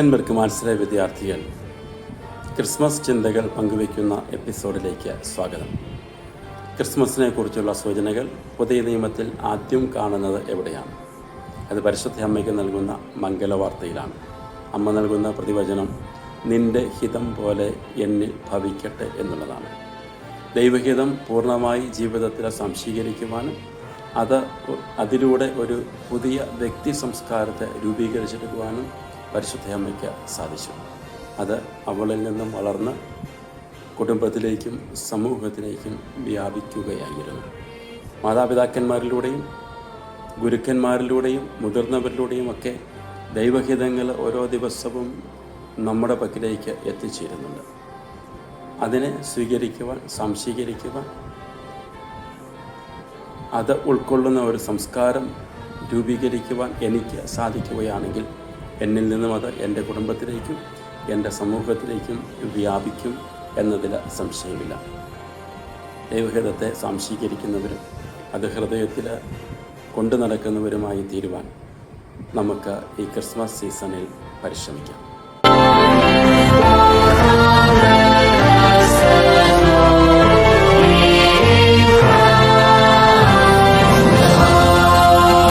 Merck മാത്സര വിദ്യാർത്ഥികൾ Christmas ചിന്തകൾ പങ്കുവയ്ക്കുന്ന എപ്പിസോഡിലേക്ക് സ്വാഗതം. ക്രിസ്മസിനെ കുറിച്ചുള്ള സൂചനകൾ പുതിയ നിയമത്തിൽ ആദ്യം കാണുന്നത് എവിടെയാണ്? അത് പരിശുദ്ധ അമ്മയ്ക്ക് നൽകുന്ന മംഗലവാർത്തയിലാണ് അമ്മ നൽകുന്ന പ്രതിവചനം നിന്റെ ഹിതം പോലെ എന്നിൽ ഭവിക്കട്ടെ എന്നുള്ളതാണ്. ദൈവഹിതം പൂർണമായി ജീവിതത്തിൽ സംശീകരിക്കുവാനും അത് അതിലൂടെ ഒരു പുതിയ വ്യക്തി സംസ്കാരത്തെ രൂപീകരിച്ചെടുക്കുവാനും പരിശുദ്ധ അമ്മയ്ക്ക് സാധിച്ചു. അത് അവളിൽ നിന്നും വളർന്ന് കുടുംബത്തിലേക്കും സമൂഹത്തിലേക്കും വ്യാപിക്കുകയായിരുന്നു. മാതാപിതാക്കന്മാരിലൂടെയും ഗുരുക്കന്മാരിലൂടെയും മുതിർന്നവരിലൂടെയും ഒക്കെ ദൈവഹിതങ്ങൾ ഓരോ ദിവസവും നമ്മുടെ പക്കിലേക്ക് എത്തിച്ചേരുന്നുണ്ട്. അതിനെ സ്വീകരിക്കുവാൻ സംശീകരിക്കുവാൻ അത് ഉൾക്കൊള്ളുന്ന ഒരു സംസ്കാരം രൂപീകരിക്കുവാൻ എനിക്ക് സാധിക്കുകയാണെങ്കിൽ എന്നിൽ നിന്നും അത് എന്റെ കുടുംബത്തിലേക്കും എന്റെ സമൂഹത്തിലേക്കും വ്യാപിക്കും എന്നതിൽ സംശയമില്ല. ദൈവഹിതത്തെ സംശീകരിക്കുന്നവരും അത് ഹൃദയത്തിൽ കൊണ്ടു നടക്കുന്നവരുമായി തീരുവാൻ നമുക്ക് ഈ ക്രിസ്മസ് സീസണിൽ പരിശ്രമിക്കാം.